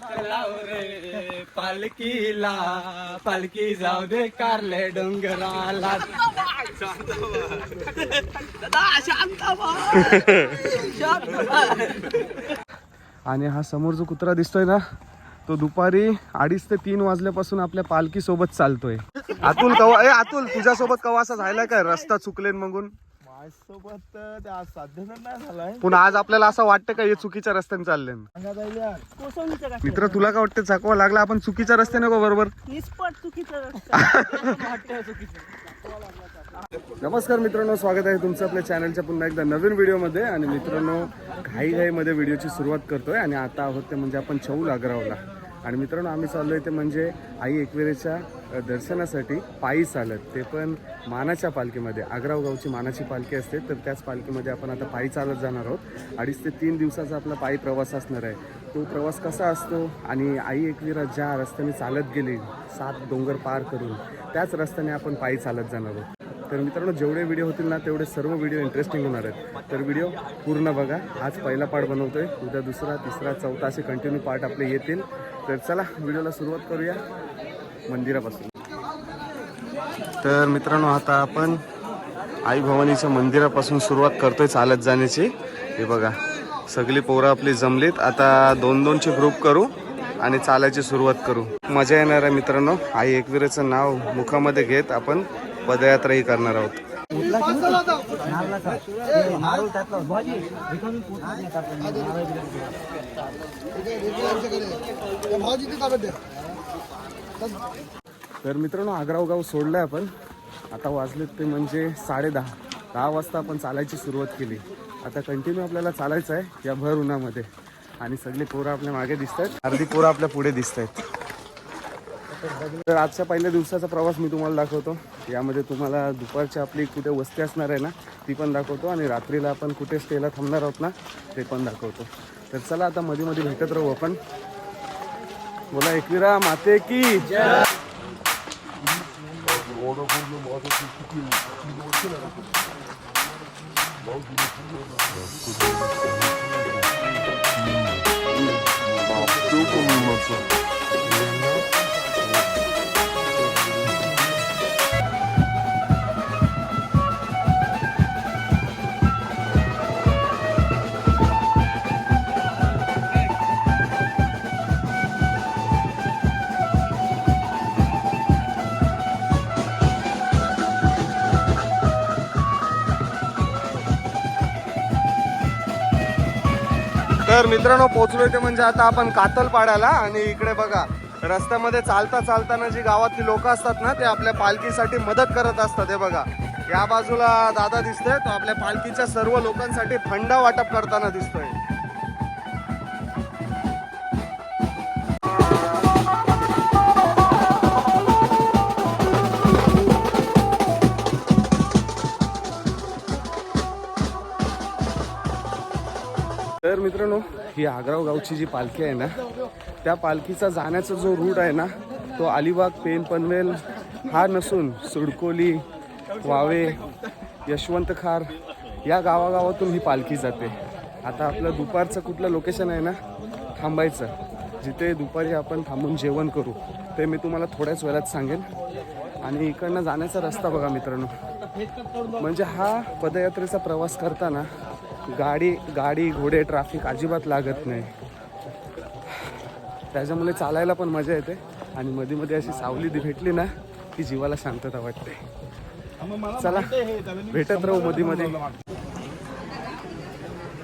रे पालखीला. पालखी जाऊ दे कारले डोंगराला. आणि हा समोर जो कुत्रा दिसतोय ना तो दुपारी अडीच ते तीन वाजल्यापासून आपल्या पालखी सोबत चालतोय. अतुल कवा ए अतुल तुझ्यासोबत कवा असा झाला काय? रस्ता चुकलेन मगून? ते आज नाही झालाय. पुन्हा आज आपल्याला असं वाटतं का हे चुकीच्या रस्त्याने चालले सांगा कोसळणीचं मित्र तुला काय वाटतं? चाकवा लागला आपण चुकीच्या रस्त्याने का बरोबर. निष्पट चुकीचं रस्ता. नमस्कार मित्रांनो स्वागत आहे तुमचं आपल्या चॅनलच्या पुन्हा एकदा नवीन व्हिडिओमध्ये. आणि मित्रांनो घाई घाईमध्ये व्हिडिओची सुरुवात करतोय. आणि आता आहोत ते म्हणजे आपण छऊ आग्रावला आणि मित्रांनो आम्ही चाललोय ते म्हणजे आई एकविरेच्या दर्शनासाठी पायी चालत. ते पण मानाच्या पालखीमध्ये आग्राव गावची मानाची पालखी असते. तर त्याच पालखीमध्ये आपण आता पायी चालत जाणार आहोत. अडीच ते तीन दिवसाचा आपला पायी प्रवास असणार आहे. तो प्रवास कसा असतो? आणि आई एकविरा ज्या रस्त्याने चालत गेली सात डोंगर पार करून त्याच रस्त्याने आपण पायी चालत जाणार आहोत. तर मित्रांनो जेवढे व्हिडिओ होतील ना तेवढे सर्व व्हिडिओ इंटरेस्टिंग होणार आहेत. तर व्हिडिओ पूर्ण बघा. आज पहिला पार्ट बनवतोय. उद्या दुसरा तिसरा चौथा असे कंटिन्यू पार्ट आपले येतील. तर चला व्हिडिओला सुरुवात करूया. मंदिरापासून. तर मित्रांनो आता आपण आई भवानीच्या मंदिरापासून सुरुवात करतोय चालत जाण्याची. हे बघा सगळी पोरं आपली जमलीत. आता दोन दोनचे ग्रुप करू आणि चालायची सुरुवात करू. मजा येणार आहे मित्रांनो. आई एकविरेचं नाव मुखामध्ये घेत आपण पदयात्राही करणार आहोत. तर मित्रांनो आग्राव गाव सोडलंय आपण. आता वाजलेत ते म्हणजे साडे दहा. दहा वाजता आपण चालायची सुरुवात केली. आता कंटिन्यू आपल्याला चालायचं आहे या भर उन्हामध्ये. आणि सगळी पोरं आपल्या मागे दिसत आहेत अर्धी पोरं आपल्या पुढे दिसत आहेत तर आजच्या पहिल्या दिवसाचा प्रवास मी तुम्हाला दाखवतो. यामध्ये तुम्हाला दुपारची आपली कुठे वस्ती असणार आहे ना ती पण दाखवतो आणि रात्रीला आपण कुठे स्टेला थांबणार आहोत ना ते पण दाखवतो. तर चला आता मध्ये मध्ये भेटत राहू आपण. बोला एकविरा माते की? तर मित्रांनो पोहोचलोय ते म्हणजे आता आपण कातल पाडायला आणि इकडे बघा रस्त्यामध्ये चालता चालताना जी गावातली लोक असतात ना ते आपल्या पालखीसाठी मदत करत असतात हे बघा. या बाजूला दादा दिसतोय तो आपल्या पालखीच्या सर्व लोकांसाठी थंड वाटप करताना दिसतोय. तर मित्रांनो ही आग्राव गावची जी पालखी आहे ना त्या पालखीचा जाण्याचा जो रूट आहे ना तो अलिबाग पेन पनवेल हा नसून सुडकोली वावे यशवंत खार या गावागावातून ही पालखी जाते. आता आपलं दुपारचं कुठलं लोकेशन आहे ना थांबायचं. जिथे दुपारी आपण थांबून जेवण करू ते मी तुम्हाला थोड्याच वेळात सांगेन. आणि इकडनं जाण्याचा रस्ता बघा मित्रांनो. म्हणजे हा पदयात्रेचा प्रवास करताना गाडी गाडी घोडे ट्रॅफिक अजिबात लागत नाही. त्याच्यामुळे चालायला पण मजा येते. आणि मध्ये मध्ये अशी सावली दि- भेटली ना की जीवाला शांतता वाटते. चला भेटत राहू मध्ये मध्ये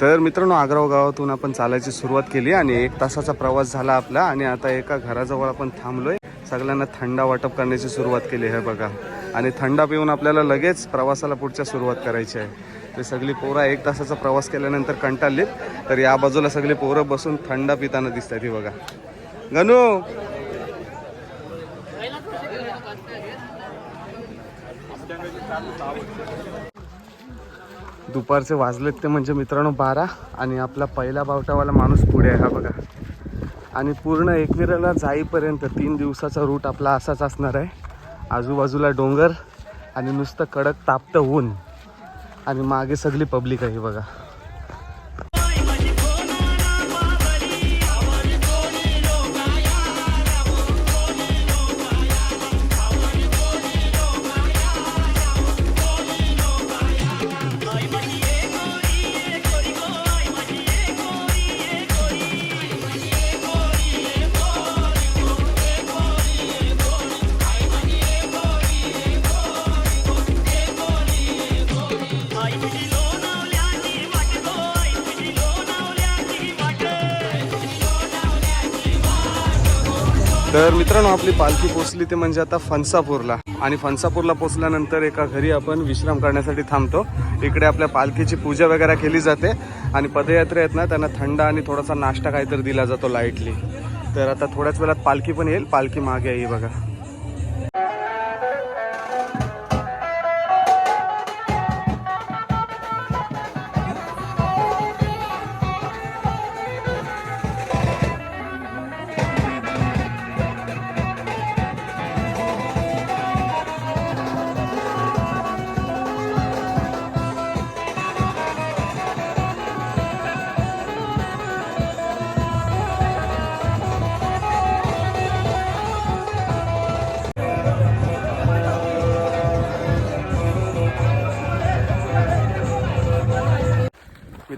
तर मित्रांनो आग्राव गावातून आपण चालायची सुरुवात केली आणि एक तासाचा प्रवास झाला आपला आणि आता एका घराजवळ आपण थांबलोय. सगळ्यांना थंडा वाटप करण्याची सुरुवात केली हे बघा. आणि थंडा पिऊन आपल्याला लगेच प्रवासाला पुढच्या सुरुवात करायची आहे. ते सगळी पोरं एक तासाचा प्रवास केल्यानंतर कंटाळलीत. तर या बाजूला सगळी पोरं बसून थंड पिताना दिसतात ही बघा. गणू! दुपारचे वाजलेत ते म्हणजे मित्रांनो बारा आणि आपला पहिला बावटावाला माणूस पुढे आहे हा बघा. आणि पूर्ण एकविराला जाईपर्यंत तीन दिवसाचा रूट आपला असाच असणार आहे. आजूबाजूला डोंगर आणि नुसतं कडक तापतं ऊन. आणि मागे सगळी पब्लिक आहे बघा. मित्रांनो आपली पालखी पोचली ते म्हणजे आता फणसापूरला आणि फणसापूरला पोचल्यानंतर एका घरी आपण विश्राम करण्यासाठी थांबतो. इकडे आपल्या पालखीची पूजा वगैरे केली जाते. आणि पदयात्रे आहेत ना त्यांना थंड आणि थोडासा नाश्ता काहीतरी दिला जातो लाईटली तर आता थोड्याच वेळात पालखी पण येईल. पालखी मागे येईल बघा.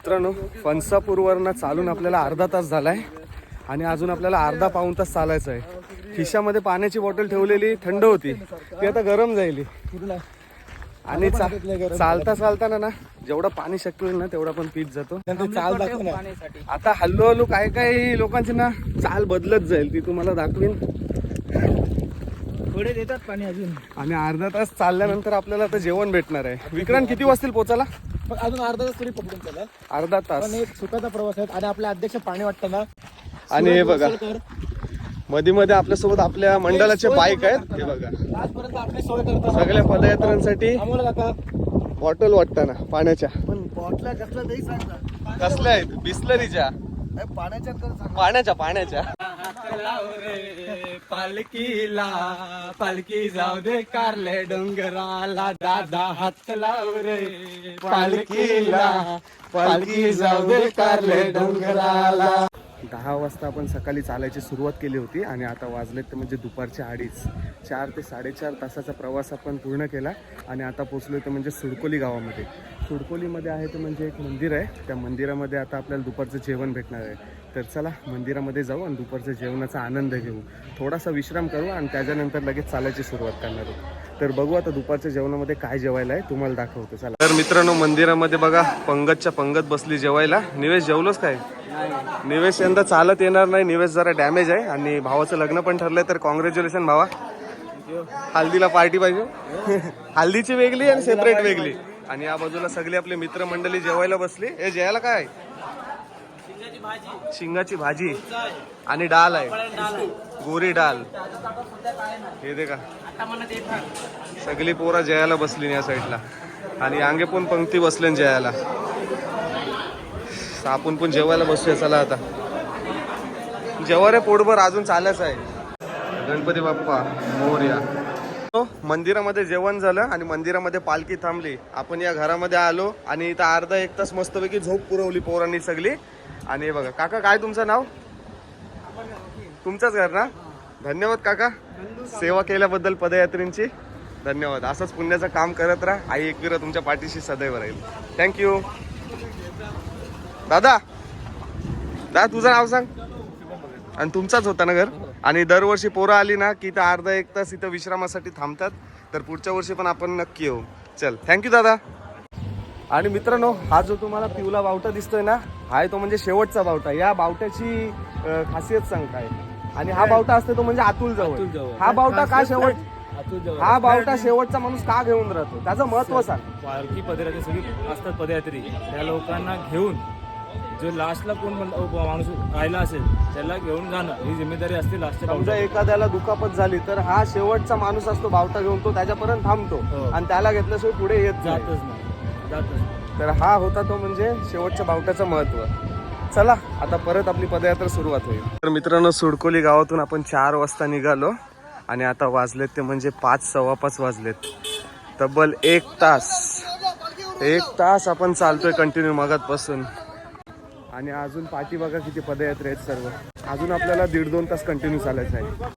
मित्रांनो फणसापूरवरनं चालून आपल्याला अर्धा तास झालाय आणि अजून आपल्याला अर्धा पाऊण तास चालायचं आहे. खिशामध्ये पाण्याची बॉटल ठेवलेली थंड होती. ती आता गरम जाईल आणि चालता चालताना ना जेवढं पाणी शक्य होईल ना तेवढा पण पीत जातो. आता हल्लो हल्लो काय काय लोकांची ना चाल बदलत जाईल ती तुम्हाला दाखवीन. थोडे देतात पाणी अजून. आणि अर्धा तास चालल्यानंतर आपल्याला आता जेवण भेटणार आहे. विक्रांत किती वाजतील पोचायला? पण अजून अर्धा तास तरी पकडून चला अर्धा तास. पण एक सुखाचा प्रवास आहे आणि आपल्या अध्यक्ष पाणी वाटतं ना आणि हे बघा. मध्ये मध्ये आपल्यासोबत आपल्या मंडळाचे बाईक आहेत. हे बघा. आजपर्यंत आपली सोय करतात. सगळ्या पदयात्रांसाठी आम्हाला काका. बॉटल वाटतं ना पाण्याच्या. पण बॉटला कसला नाही सांगता कसल्या आहेत? बिस्लरीच्या. पाण्याच्या पाण्याच्या पाण्याच्या. पालखीला पालखी जाऊ दे कारले डोंगराला दादा हात लाव रे. पालखीला पालखी जाऊ दे कारले डोंगराला. दहा वाजता आपण सकाळी चालायची सुरुवात केली होती आणि आता वाजलेत ते म्हणजे दुपारचे अडीच. चार ते साडेचार तासाचा प्रवास आपण पूर्ण केला आणि आता पोचलो ते म्हणजे सुडकोली गावामध्ये. कुडकोलीमध्ये आहे ते म्हणजे एक मंदिर आहे. त्या मंदिरामध्ये आता आपल्याला दुपारचं जेवण भेटणार आहे. तर चला मंदिरामध्ये जाऊ आणि दुपारच्या जेवणाचा आनंद घेऊ. थोडासा विश्राम करू आणि त्याच्यानंतर लगेच चालायची सुरुवात करणार आहोत. तर बघू आता दुपारच्या जेवणामध्ये काय जेवायला आहे तुम्हाला दाखवतो. चला. तर मित्रांनो मंदिरामध्ये बघा पंगतच्या पंगत बसली जेवायला. निवेश जेवलोच काय? निवेश यंदा चालत येणार नाही. निवेश जरा डॅमेज आहे आणि भावाचं लग्न पण ठरलंय तर कॉंग्रॅच्युलेशन भावा. हल्दीला पार्टी पाहिजे. हल्दीची वेगळी आणि सेपरेट वेगळी. आणि या बाजूला सगळी आपली मित्रमंडळी जेवायला बसली. हे जेवायला काय? शिंगाची भाजी आणि डाल आहे. गोरी डाल. हे दे का. सगळी पोरा जयाला बसली या साईडला आणि अंगे पण पंक्ती बसले जयाला आपण पण जेवायला बसूया चला आता. जेव्हा रे पोटभर अजून चालच आहे. गणपती बाप्पा मोर्या. मंदिरामध्ये जेवण झालं आणि मंदिरामध्ये पालखी थांबली. आपण या घरामध्ये आलो आणि इथं अर्धा एक तास मस्तपैकी झोप पुरवली पोरांनी सगळी. आणि हे बघा काका काय तुमचं नाव? तुमचंच घर ना? धन्यवाद काका. सेवा केल्याबद्दल पदयात्रींची. धन्यवाद. असंच पुण्याचं काम करत राहा. आई एकविरा तुमच्या पाठीशी सदैव राहील. थँक्यू दादा. दादा तुझं नाव सांग. आणि तुमचाच होता ना घर? आणि दरवर्षी पोरं आली ना की इथं अर्धा एक तास इथं विश्रामासाठी थांबतात. तर पुढच्या वर्षी पण आपण नक्की येऊ. चल थँक्यू दादा. आणि मित्रांनो हा जो तुम्हाला पिवला बावटा दिसतोय ना हा तो म्हणजे शेवटचा बावटा. या बावट्याची खासियत सांग काय आणि हा बावटा असतो तो म्हणजे अतुल जवळ. हा बावटा का शेवट हा बावटा शेवटचा माणूस का घेऊन राहतो? त्याचं महत्त्व सांग. पालखी पदयात्री सगळी असतात पदयात्री. त्या लोकांना घेऊन जो लास्टला कोण माणूस राहिला असेल त्याला घेऊन जाणं ही जिम्मेदारी असते समजा एखाद्याला दुखापत झाली तर हा शेवटचा माणूस असतो बावटा घेऊन तो त्याच्यापर्यंत थांबतो. हो. आणि त्याला घेतल्याशिवाय पुढे येत जातच नाही. जातच. तर हा होता तो म्हणजे शेवटच्या बावट्याचं महत्त्व. चला आता परत आपली पदयात्रा सुरुवात होईल. तर मित्रांनो सुडकोली गावातून आपण चार वाजता निघालो आणि आता वाजलेत ते म्हणजे पाच सव्वा पाच वाजलेत. तब्बल एक तास. एक तास आपण चालतोय कंटिन्यू मगातपासून आणि अजून पाठी बघा किती पदयात्रा आहेत सर्व. अजून आपल्याला दीड दोन तास कंटिन्यू चालायचं आहे.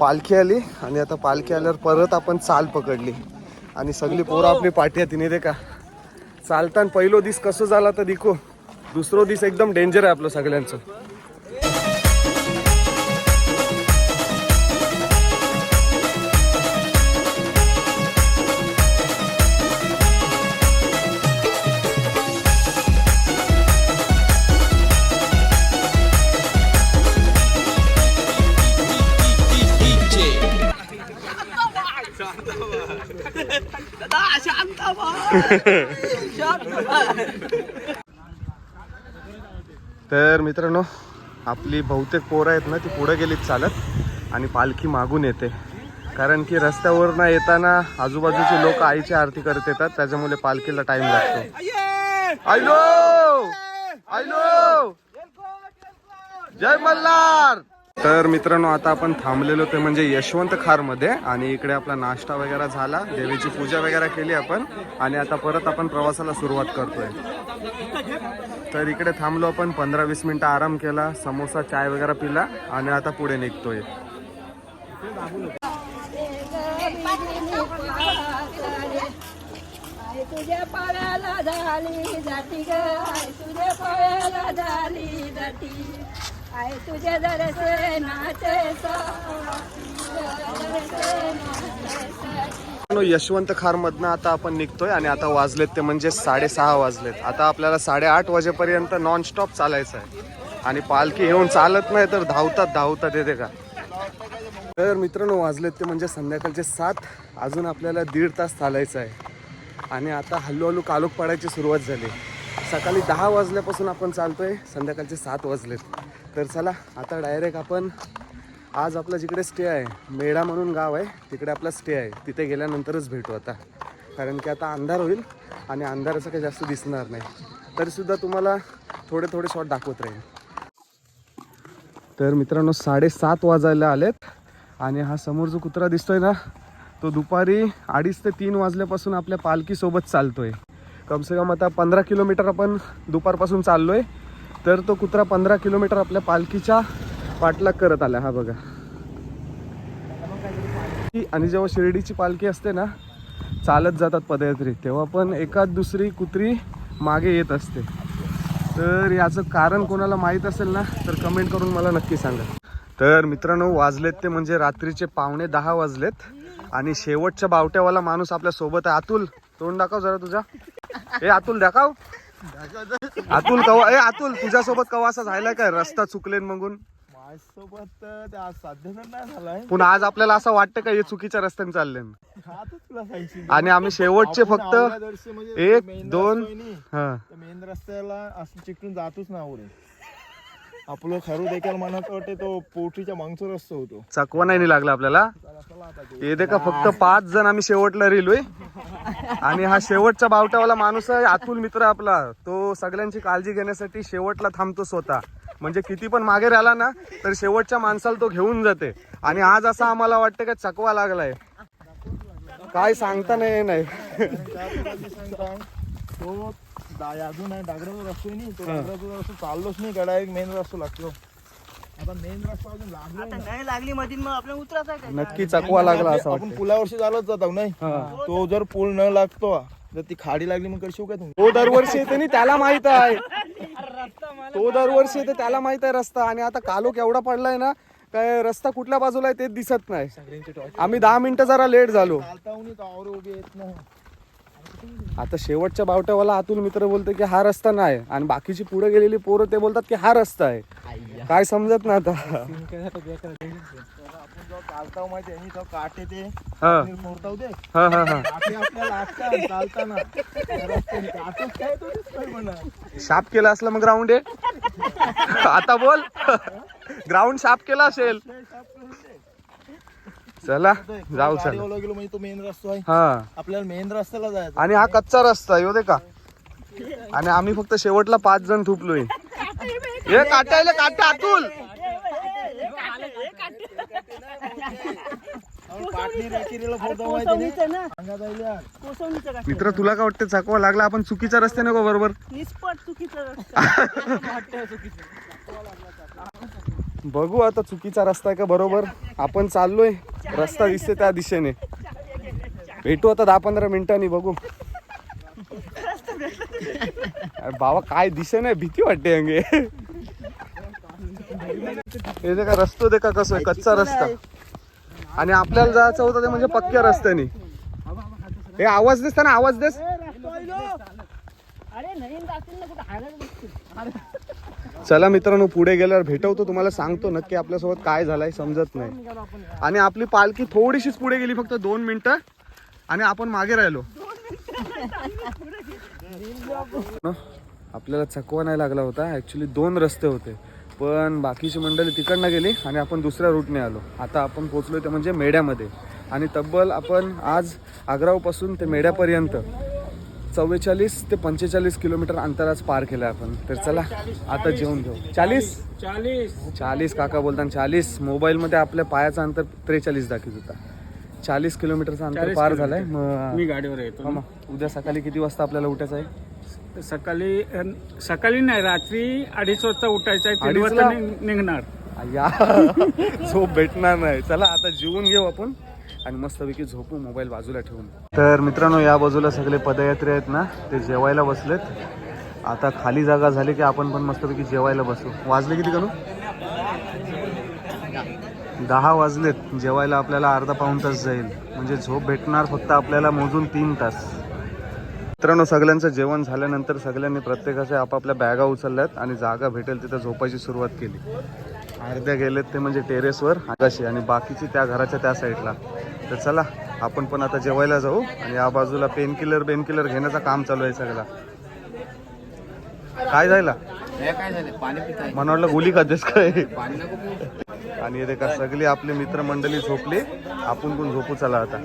पालखी आली आणि आता पालखी आल्यावर परत आपण चाल पकडली. आणि सगळी पोरं आपली पाठी तिने दे का चालताना पहिलो दिस कसं झाला तर दिखो. दुसरो दिस एकदम डेंजर आहे आपलं सगळ्यांचं. तर मित्रांनो आपली बहुतेक पोरं आहेत ना ती पुढं गेलीत चालत आणि पालखी मागून येते. कारण की रस्त्यावर ना येताना आजूबाजूचे लोक आईची आरती करत येतात त्याच्यामुळे पालखीला टाइम लागतो. आयलो! आयलो! जय मल्हार! तर मित्रांनो आता आपण थांबलेलो ते म्हणजे यशवंत खारमध्ये आणि इकडे आपला नाश्ता वगैरे झाला. देवीची पूजा वगैरे केली आपण आणि आता परत आपण प्रवासाला सुरुवात करतोय. तर इकडे थांबलो आपण पंधरा वीस मिनिटं आराम केला समोसा चाय वगैरे पिला आणि आता पुढे निघतोय. तुझ्या झाली जाती ग. तुझ्या झाली जाती आय तुझ्या दरसे नाचे यशवंत खार मधनं आता आपण निघतोय आणि आता वाजलेत ते म्हणजे साडेसहा वाजलेत. आता आपल्याला साडेआठ वाजेपर्यंत नॉन स्टॉप चालायचं आहे. आणि पालखी येऊन चालत नाही तर धावतात धावतात येते का? तर मित्रांनो वाजलेत ते म्हणजे संध्याकाळचे सात. अजून आपल्याला दीड तास चालायचं आहे. आणि आता हळूहळू कालोख पडायची सुरुवात झाली. सकाळी दहा वाजल्यापासून आपण चालतोय संध्याकाळचे सात वाजलेत. तर चला आता डायरेक्ट आपण आज आपला जिकडे स्टे आहे मेढा म्हणून गाव आहे तिकडे आपला स्टे आहे. तिथे गेल्यानंतरच भेटू आता. कारण की आता अंधार होईल आणि अंधाराचं काही जास्त दिसणार नाही. तरीसुद्धा तुम्हाला थोडे थोडे शॉट दाखवत राहील तर मित्रांनो साडेसात वाजायला आलेत आणि हा समोर जो कुत्रा दिसतोय ना तो दुपारी अडीच ते तीन वाजल्यापासून आपल्या पालखीसोबत चालतोय. कमसे कम आता पंधरा किलोमीटर आपण दुपारपासून चाललो आहे तर तो कुत्रा पंधरा किलोमीटर आपल्या पालखीच्या पाठलाग करत आला. हा बघा. आणि जेव्हा शिर्डीची पालखी असते ना चालत जातात पदयात्री तेव्हा पण एकाच दुसरी कुत्री मागे येत असते. तर याचं कारण कोणाला माहीत असेल ना तर कमेंट करून मला नक्की सांगा. तर मित्रांनो वाजलेत ते म्हणजे रात्रीचे पावणे दहा वाजलेत. आणि शेवटच्या बावट्यावाला माणूस आपल्यासोबत आहे. अतुल तोंड दाखव जरा तुझा ए अतुल दाखव. अतुल कवा ए अतुल तुझ्यासोबत कवा असा झाला काय? रस्ता चुकलेन मगून? माझ्यासोबत ते आज साध्य तर नाही झालाय. पुन्हा आज आपल्याला असं वाटतं का हे चुकीच्या रस्त्याने चालले आता तुला सांगशील. आणि आम्ही शेवटचे आपण फक्त दर्शी म्हणजे एक, main दोन, रस्ता आहे नी, हा मेन रस्त्याला असं चिकटून जातोच ना आवडे आपलं खरू देखील म्हणत वाटते तो पोटरीच्या मागचा रस्ता होतो. चकवा नाही लागला आपल्याला. हे का फक्त पाच जण आम्ही शेवटला रेल्वे आणि हा शेवटचा बावटावाला माणूस आहे अतुल मित्र आपला. तो सगळ्यांची काळजी घेण्यासाठी शेवटला थांबतो स्वतः. म्हणजे किती पण मागे राहिला ना तर शेवटच्या माणसाला तो घेऊन जाते. आणि आज असं आम्हाला वाटतं का चकवा लागलाय. काय सांगता नाही नाही. तो अजून आहे डागराचा रस्ता आहे नी तो डागराचा रस्ता चाललोच नाही गडा एक मेन रस्ता लागतो. आता मेन रस्ता अजून लागलो नाही. लागली मधील मग उतरायचं नक्की चकवा लागला असं आपण पुलावरशी चालत जातो नाही. तो जर पूल न लागतो जर ती खाडी लागली मग करशील काय तुम्ही तो दरवर्षी येते नि त्याला माहीत आहे. तो दरवर्षी येते त्याला माहीत आहे रस्ता. आणि आता कालोख एवढा पडलाय ना काय रस्ता कुठल्या बाजूला आहे तेच दिसत नाही. आम्ही दहा मिनिटं जरा लेट झालो. उभे येत नाही. आता शेवटच्या बावट्यावाला अतुल मित्र बोलतो की हा रस्ता नाही. आणि बाकीची पुढे गेलेली पोरं ते बोलतात की हा रस्ता आहे. काय समजत ना आता. चालता माहिती आहे तेव्हा काटे ते हा. मोडताव ते हा हा हा. काटे आपल्याला लागतात चालताना. त्या रस्त्याने काटेच काय तो दिसतोय म्हणा. शाप केला असला मग ग्राउंड आहे आता बोल. ग्राउंड शाप केला असेल. चला जाऊ चला. गेलो म्हणजे तो मेन रस्ता आहे. हा. आपल्याला मेन रस्त्याला जायचं. आणि हा कच्चा रस्ता आहे, हो दे का? आणि आम्ही फक्त शेवटला पाच जण थुपलोय. हे काटायला काटा अतुल! मित्र तुला काय वाटतं चकवा लागला? आपण चुकीच्या रस्त्याने का बरोबर? निष्पट चुकीचं रस्ता. बघू आता चुकीचा रस्ता आहे का बरोबर? आपण चाललोय. रस्ता दिसते त्या दिशेने. भेटू आता दहा पंधरा मिनिटांनी बघू. बाबा काय दिसे नाही भीती वाटते अंगे. हे देखा रस्तो देखा कसं आहे कच्चा रस्ता. आणि आपल्याला जायचं होतं ते म्हणजे पक्क्या रस्त्याने. हे आवाज देस ना आवाज देस. अरे चला मित्रांनो पुढे गेल्यावर भेटवतो. तुम्हाला सांगतो नक्की आपल्यासोबत काय झालंय समजत नाही. आणि आपली पालखी थोडीशीच पुढे गेली फक्त दोन मिनिटं. आणि आपण मागे राहिलो. आपल्याला चकवा नाही लागला होता. ऍक्च्युली दोन रस्ते होते. पण बाकीची मंडळी तिकडनं गेली आणि आपण दुसऱ्या रूटने आलो. आता आपण पोचलो ते म्हणजे मेढ्यामध्ये. आणि तब्बल आपण आज आग्रावपासून ते मेढ्यापर्यंत. चव्वेचाळीस ते पंचेचाळीस किलोमीटर अंतर आज पार केलं आपण. तर चला आता जेवून घेऊ. चाळीस? चाळीस. चाळीस काका बोलताना चाळीस. मोबाईलमध्ये आपल्या पायाचा अंतर त्रेचाळीस दाखवत होता. चाळीस किलोमीटरचा अंतर 40 पार. झालाय. मी गाडीवर येतो मग उद्या सकाळी किती वाजता आपल्याला उठायचं आहे? सकाळी सकाळी नाही रात्री अडीच वाजता उठायचं आहे? वाजता निघणार. या झोप भेटणार नाही. चला आता जेवून घेऊ आपण. आणि मस्तपैकी झोपू मोबाईल बाजूला ठेवून. तर मित्रांनो या बाजूला सगळे पदयात्री आहेत ना ते जेवायला बसलेत. आता खाली जागा झाली की आपण पण मस्तपैकी जेवायला बसू. वाजले किती करू दहा वाजलेत. जेवायला आपल्याला अर्धा पाऊण तास जाईल. म्हणजे झोप भेटणार फक्त आपल्याला मोजून तीन तास. मित्रांनो सगळ्यांचं जेवण झाल्यानंतर सगळ्यांनी प्रत्येकाच्या आपापल्या बॅगा उचलल्यात आणि जागा भेटेल तिथं झोपायची सुरुवात केली. अर्ध्या गेलेत ते म्हणजे टेरेसवर आकाशी आणि बाकीची त्या घराच्या त्या साईडला. तर चला आपण पण आता जेवायला जाऊ आणि या बाजूला पेन किलर बेन किलर घेण्याचं काम चालू आहे सगळं. काय जायला मला वाटलं गोली खातेस काय? आणि हे देखा सगळी आपली मित्रमंडळी झोपली. आपण पण झोपू चला आता.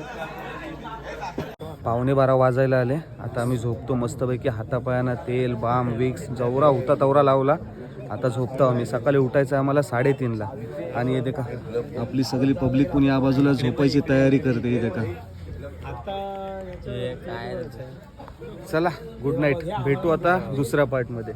पावणे बारा वाजायला आले. आता आम्ही झोपतो मस्तपैकी हातापायांना तेल बाम विक्स जवरा होता तवरा लावला. आता झोपतो आम्ही. सकाळी उठायचं आम्हाला साडेतीनला. आणि हे देखा आपली सगळी पब्लिक पण या बाजूला झोपायची तयारी करते हे देखा. चला गुड नाईट. भेटू आता दुसऱ्या पार्टमध्ये